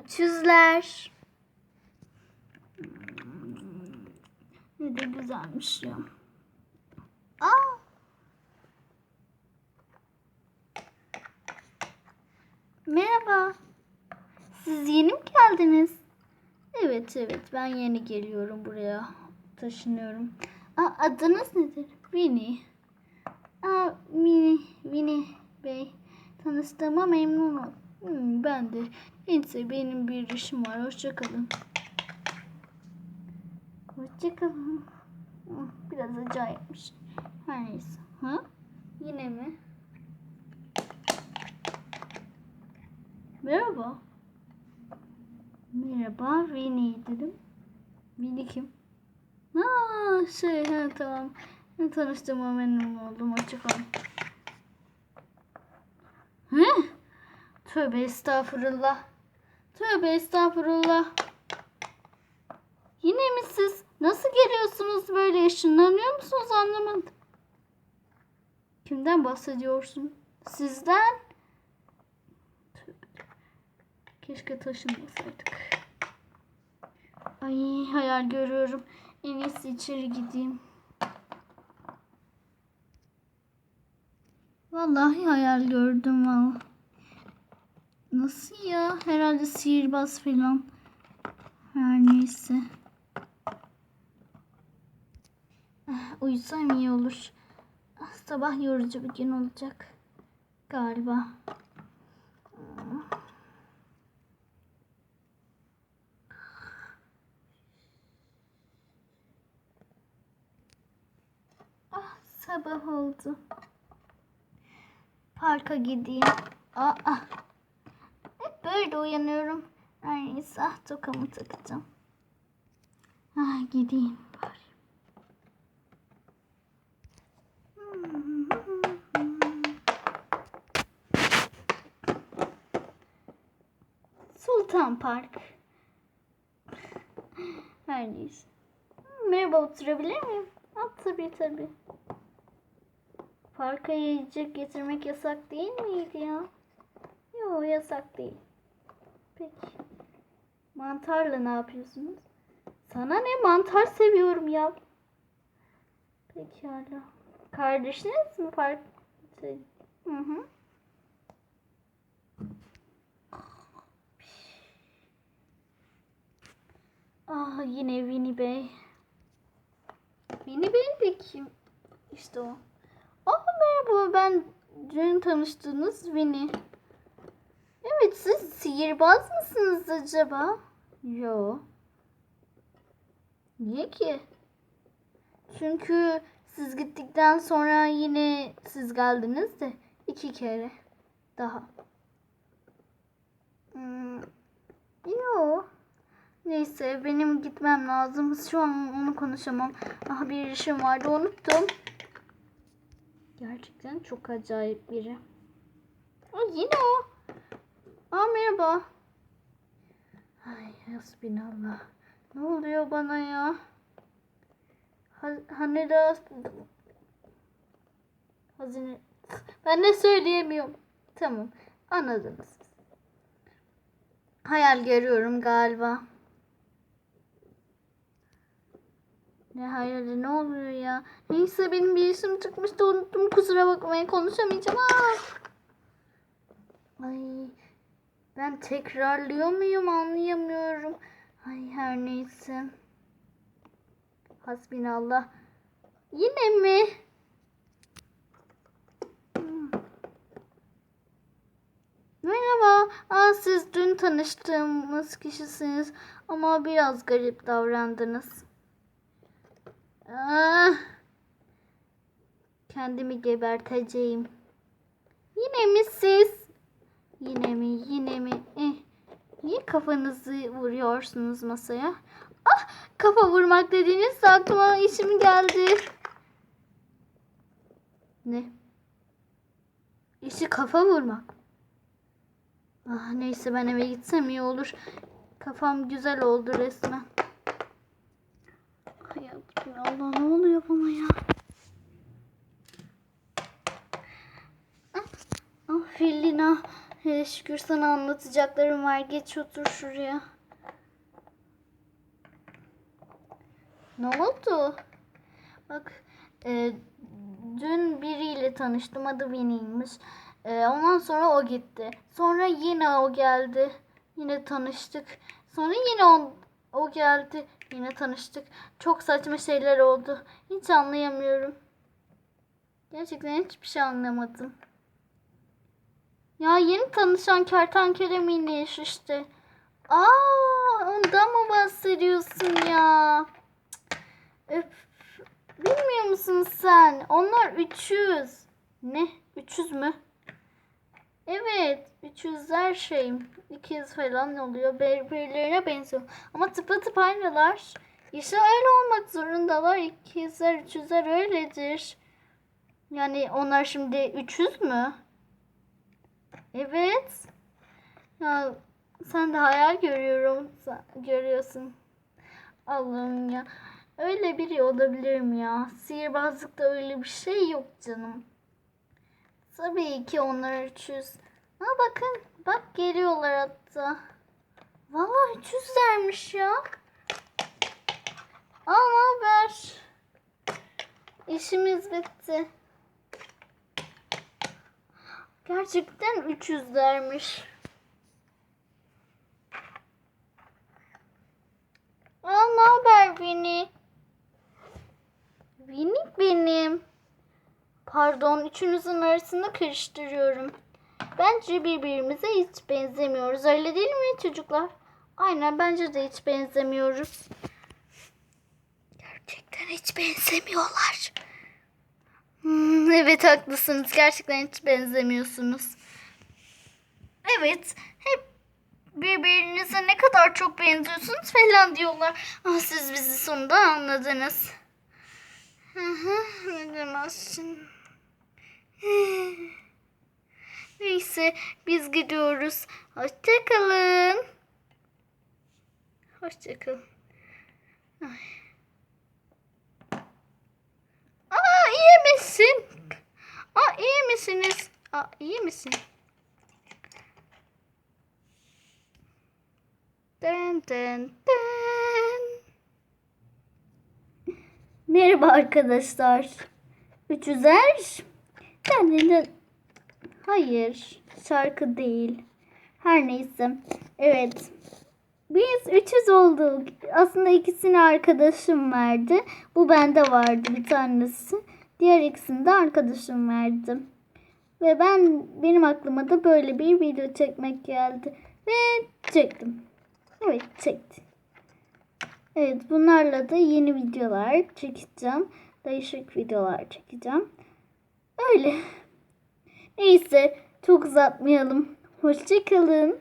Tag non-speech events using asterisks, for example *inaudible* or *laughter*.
Öküzler. Ne de güzelmiş ya. Aa. Merhaba. Siz yeni mi geldiniz? Evet evet ben yeni geliyorum buraya. Taşınıyorum. Aa, adınız nedir? Winnie. Aa, Winnie, Winnie Bey. Tanıştığıma memnun oldum. Hmm, ben de. Neyse benim bir işim var. Hoşçakalın. Hoşçakalın. Hmm, Biraz acayipmiş. Her neyse. Ha? Yine mi? Merhaba. Merhaba, Winnie dedim. Winnie kim? Aa, şey, ha, tamam. Tanıştığıma memnun oldum. Hoşçakalın. Hı? Tövbe estağfurullah. Tövbe estağfurullah. Yine mi siz? Nasıl geliyorsunuz böyle? Işınlanıyor musunuz anlamadım. Kimden bahsediyorsun? Sizden? Keşke taşınmasaydık. Ay hayal görüyorum. En iyisi içeri gideyim. Vallahi hayal gördüm valla. Nasıl ya? Herhalde sihirbaz falan. Her neyse. Ah, Uyusam iyi olur. Ah, Sabah yorucu bir gün olacak. Galiba. Ah, sabah oldu. Parka gideyim. Aa, hep böyle uyanıyorum. Neyse ah, tokamı takacağım. Ah, gideyim bari. Sultan Park. Her neyse. Merhaba oturabilir miyim? Ha, tabii tabii. Parka yiyecek getirmek yasak değil miydi ya? Yok yasak değil. Peki. Mantarla ne yapıyorsunuz? Sana ne mantar seviyorum ya. Pekala. Kardeşiniz mi fark? Hı hı. Ah yine Winnie Bey. Winnie Bey de kim? İşte o. Aa merhaba ben dün tanıştığınız Winnie. Evet siz sihirbaz mısınız acaba? Yo. Niye ki? Çünkü siz gittikten sonra yine siz geldiniz de iki kere daha. Hmm, yo. Neyse benim gitmem lazım. Şu an onu konuşamam. Ah bir işim vardı unuttum. Gerçekten çok acayip biri. Aa, yine o. Aa merhaba. Ay hasbinallah. Ne oluyor bana ya? Ha, hani de hazine ben ne söyleyemiyorum. Tamam anladınız. Hayal görüyorum galiba. Ne hayali ne oluyor ya? Neyse benim bir işim çıkmıştı unuttum kusura bakmayın konuşamayacağım. Aa! Ay ben tekrarlıyor muyum anlayamıyorum. Ay her neyse. Hasbinallah. Yine mi? Merhaba. Aa, siz dün tanıştığımız kişisiniz ama biraz garip davrandınız. Ah, kendimi geberteceğim. Yine mi siz? Yine mi? Yine mi? Eh. Niye kafanızı vuruyorsunuz masaya? Ah! Kafa vurmak dediğiniz aklıma işim geldi. Ne? İşi kafa vurmak. Ah neyse ben eve gitsem iyi olur. Kafam güzel oldu resmen. Hayatım Allah ne oluyor bana ya? Ah, ah Felina. Hele şükür sana anlatacaklarım var. Geç otur şuraya. Ne oldu? Bak e, dün biriyle tanıştım. Adı Winnie'ymiş. E, ondan sonra o gitti. Sonra yine o geldi. Yine tanıştık. Sonra yine o, o geldi. Yine tanıştık. Çok saçma şeyler oldu. Hiç anlayamıyorum. Gerçekten hiçbir şey anlamadım. Ya yeni tanışan kertenkele miniş işte. Aa, ondan mı bahsediyorsun ya? Öf. Bilmiyor musun sen? Onlar 300. Ne? 300 mü? Evet. 300'ler şey. 200 falan oluyor. Birbirlerine benziyor. Ama tıpatıp aynılar. İşte öyle olmak zorundalar. 200'ler 300'ler öyledir. Yani onlar şimdi 300 mü? Evet. Ya sen de hayal görüyorum. Görüyorsun. Allah'ım ya. Öyle biri olabilir mi ya? Sihirbazlıkta öyle bir şey yok canım. Tabii ki onlar 300. Ha bakın. Bak geliyorlar hatta. Vallahi 300 dermiş ya. Ama haber. İşimiz bitti. Gerçekten 300 dermiş. Aa, ne haber Vini? Vini benim. Pardon, üçünüzün arasında karıştırıyorum. Bence birbirimize hiç benzemiyoruz. Öyle değil mi çocuklar? Aynen bence de hiç benzemiyoruz. Gerçekten hiç benzemiyorlar. Hmm, evet haklısınız. Gerçekten hiç benzemiyorsunuz. Evet. Hep birbirinize ne kadar çok benziyorsunuz falan diyorlar. Ah, siz bizi sonunda anladınız. Ne demezsin. *sighs* Neyse biz gidiyoruz. Hoşçakalın. Hoşçakalın. Ay. Aa iyi misin? Aa iyi misiniz? Aa iyi misin? Dın dın dın. Merhaba arkadaşlar. Üçüzer. Kendine... Hayır. Şarkı değil. Her neyse. Evet. Biz 300 olduk. Aslında ikisini arkadaşım verdi. Bu bende vardı bir tanesi. Diğer ikisini de arkadaşım verdi. Ve ben benim aklıma da böyle bir video çekmek geldi. Ve çektim. Evet çektim. Evet bunlarla da yeni videolar çekeceğim. Değişik videolar çekeceğim. Öyle. Neyse çok uzatmayalım. Hoşçakalın.